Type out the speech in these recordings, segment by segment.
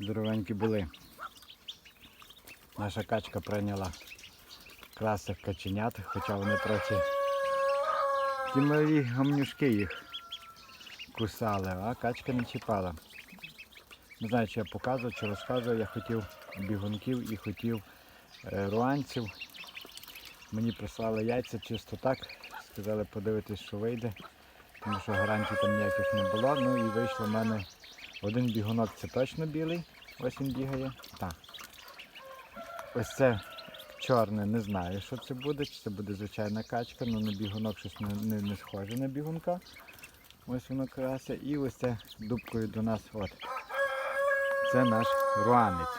Здоровенькі були. Наша качка прийняла красних каченят, хоча вони трохи ті малі гамнюшки їх кусали, а качка не чіпала. Не знаю, чи я показував, чи розказував, я хотів бігунків і хотів е, руанців. Мені прислали яйця чисто так. Сказали подивитись, що вийде, тому що гарантій там ніяких не було. Ну і вийшло в мене один бігунок, це точно білий. Ось він бігає. Так. Ось це чорне, не знаю, що це буде, чи це буде звичайна качка, але на бігунок щось не, не, не схоже на бігунка. Ось воно крася. І ось це дубкою до нас. От. Це наш руанець.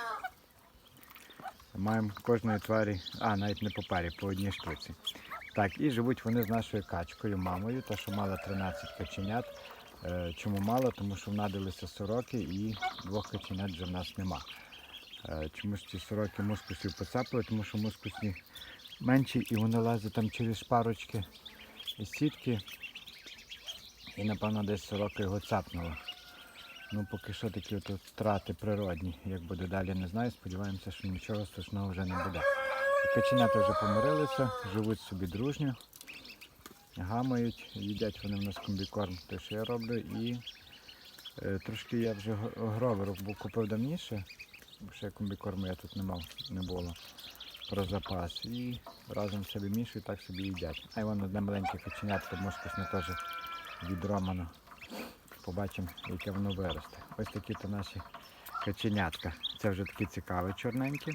Маємо кожної тварі, а навіть не по парі, по одній штуці. Так, і живуть вони з нашою качкою, мамою, та що мала 13 каченят. Е, Чому мало? Тому що внадилися сороки і двох каченят вже в нас нема. Е, Чомусь ці сороки мускусів поцапали, тому що мускусні менші і вони лазять там через шпарочки із сітки. І напевно десь сорока його цапнула. Ну поки що такі от втрати природні. Як буде далі, не знаю. Сподіваємося, що нічого страшного вже не буде. Каченята вже помирилися, живуть собі дружньо, гамають, їдять вони в нас комбікорм, те, що я роблю. І е, трошки я вже г- гроверу був купив давніше, бо ще комбікорму я тут не мав, не було про запас. І разом собі мішую, так собі їдять. А й воно одне маленьке каченятко, мускусне теж відромано. Побачимо, яке воно виросте. Ось такі то наші каченятка. Це вже такі цікаві чорненькі.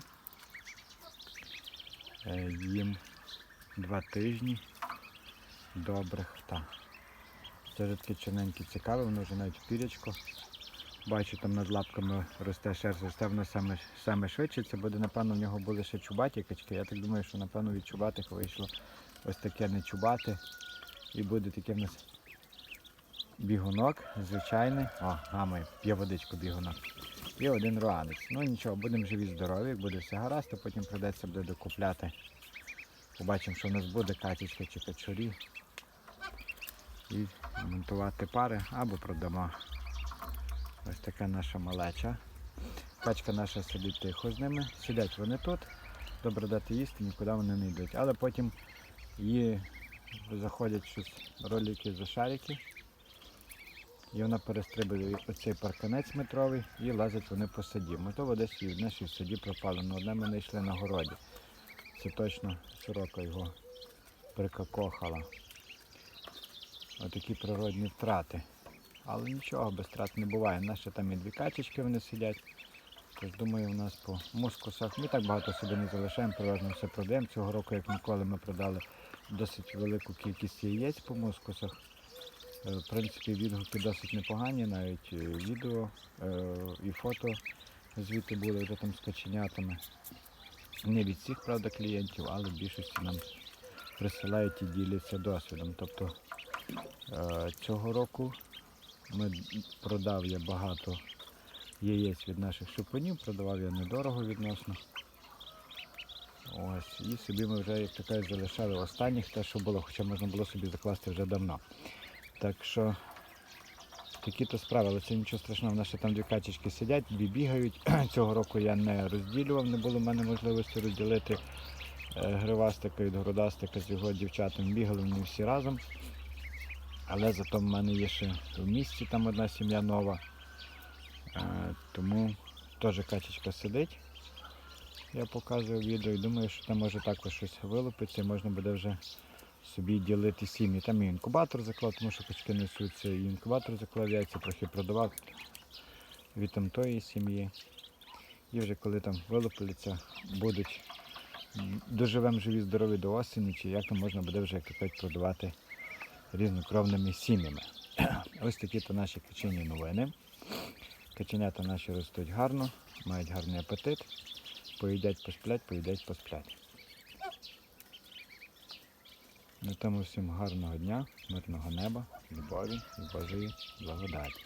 Е, Їм два тижні добрих. Та. Це вже такі чорненькі цікаві, воно вже навіть пірячко. Бачу, там над лапками росте шерсть, росте воно саме, саме швидше. Це буде, напевно, в нього були ще чубаті качки. Я так думаю, що напевно від чубатих вийшло ось таке не чубати. І буде таке в нас бігунок, звичайний. О, гамає, п'є водичку бігунок. І один руанець. Ну нічого, будемо живі здорові, буде все гаразд, то потім прийдеться буде докупляти. Побачимо, що в нас буде качечка чи качурі. І монтувати пари або продамо. Ось така наша малеча. Качка наша сидить тихо з ними. Сидять вони тут, добре дати їсти, нікуди вони не йдуть. Але потім її заходять щось ролики за шарики. І вона перестрибує оцей парканець метровий і лазять вони по саді. Можливо, десь одне ще саді пропало, але одне ми знайшли на городі. Це точно сорока його прикакохала. Отакі природні втрати. Але нічого, без втрат не буває. У нас ще там і дві качечки вони сидять. Тож думаю, у нас по мускусах ми так багато собі не залишаємо, переважно все продаємо. Цього року, як ніколи, ми продали досить велику кількість яєць по мускусах. Е, В принципі, відгуки досить непогані, навіть е, відео е, і фото звідти були вже там з каченятами. Не від всіх, правда, клієнтів, але в більшості нам присилають і діляться досвідом. Тобто е, цього року ми продав я багато яєць від наших шипунів, продавав я недорого відносно. Ось, і собі ми вже, як то кажуть, залишали останніх те, що було, хоча можна було собі закласти вже давно. Так що такі то справи, але це нічого страшного. В нас ще там дві качечки сидять, дві бігають. Цього року я не розділював, не було в мене можливості розділити е, гривастика від грудастика з його дівчатами. Бігали вони всі разом. Але зато в мене є ще в місті там одна сім'я нова. Е, Тому теж качечка сидить. Я показую відео і думаю, що там може також щось вилупиться і можна буде вже собі ділити сім'ї. Там і інкубатор заклав, тому що качки несуться, і інкубатор заклав яйця, трохи продавав від там тої сім'ї. І вже коли там вилупляться, будуть доживемо живі, здорові до осені, чи як там можна буде вже кажуть, продавати різнокровними сім'ями. Ось такі то наші качині новини. Каченята наші ростуть гарно, мають гарний апетит. Поїдять, посплять, поїдять, посплять. На тому всім гарного дня, мирного неба, любові і Божої благодаті.